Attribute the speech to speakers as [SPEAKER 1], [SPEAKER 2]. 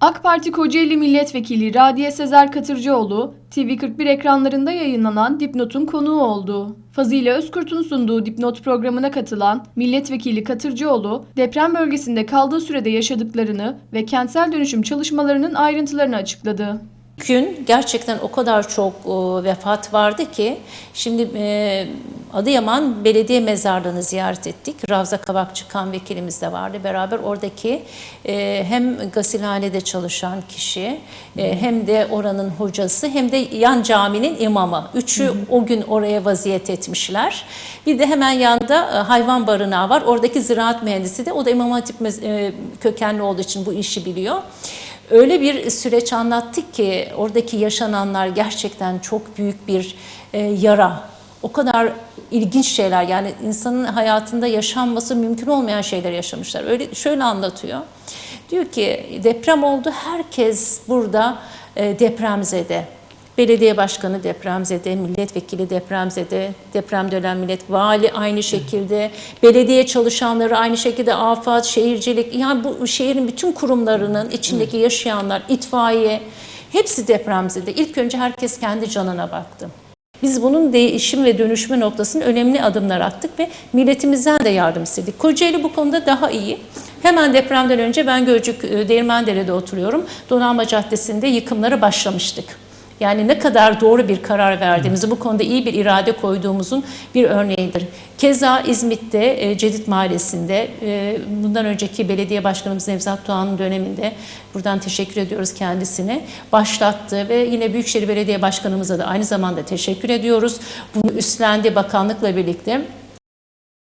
[SPEAKER 1] AK Parti Kocaeli Milletvekili Radiye Sezer Katırcıoğlu, TV41 ekranlarında yayınlanan Dipnot'un konuğu oldu. Fazile Özkurt'un sunduğu Dipnot programına katılan Milletvekili Katırcıoğlu, deprem bölgesinde kaldığı sürede yaşadıklarını ve kentsel dönüşüm çalışmalarının ayrıntılarını açıkladı.
[SPEAKER 2] Gün gerçekten o kadar çok e, vefat vardı ki şimdi e, Adıyaman Belediye Mezarlığı'nı ziyaret ettik. Ravza Kavakçı kan vekilimiz de vardı. Beraber oradaki e, hem gasilhanede çalışan kişi e, hem de oranın hocası hem de yan caminin imamı. Üçü o gün oraya vaziyet etmişler. Bir de hemen yanında e, hayvan barınağı var. Oradaki ziraat mühendisi de o da İmam Hatip e, kökenli olduğu için bu işi biliyor. Öyle bir süreç anlattık ki oradaki yaşananlar gerçekten çok büyük bir e, yara. O kadar ilginç şeyler yani insanın hayatında yaşanması mümkün olmayan şeyler yaşamışlar. Öyle şöyle anlatıyor. Diyor ki deprem oldu herkes burada e, depremzede. Belediye başkanı depremzede, milletvekili depremzede, depremde ölen millet, vali aynı şekilde, belediye çalışanları aynı şekilde, afat, şehircilik, yani bu şehrin bütün kurumlarının içindeki yaşayanlar, itfaiye, hepsi depremzede. İlk önce herkes kendi canına baktı. Biz bunun değişim ve dönüşme noktasının önemli adımlar attık ve milletimizden de yardım istedik. Kocaeli bu konuda daha iyi. Hemen depremden önce ben Gölcük e, Değirmendere'de oturuyorum. Donanma Caddesi'nde yıkımlara başlamıştık. Yani ne kadar doğru bir karar verdiğimizi, bu konuda iyi bir irade koyduğumuzun bir örneğidir. Keza İzmit'te, e, Cedit Mahallesi'nde, e, bundan önceki belediye başkanımız Nevzat Doğan'ın döneminde, buradan teşekkür ediyoruz kendisine, başlattı ve yine Büyükşehir Belediye Başkanımıza da aynı zamanda teşekkür ediyoruz. Bunu üstlendi bakanlıkla birlikte.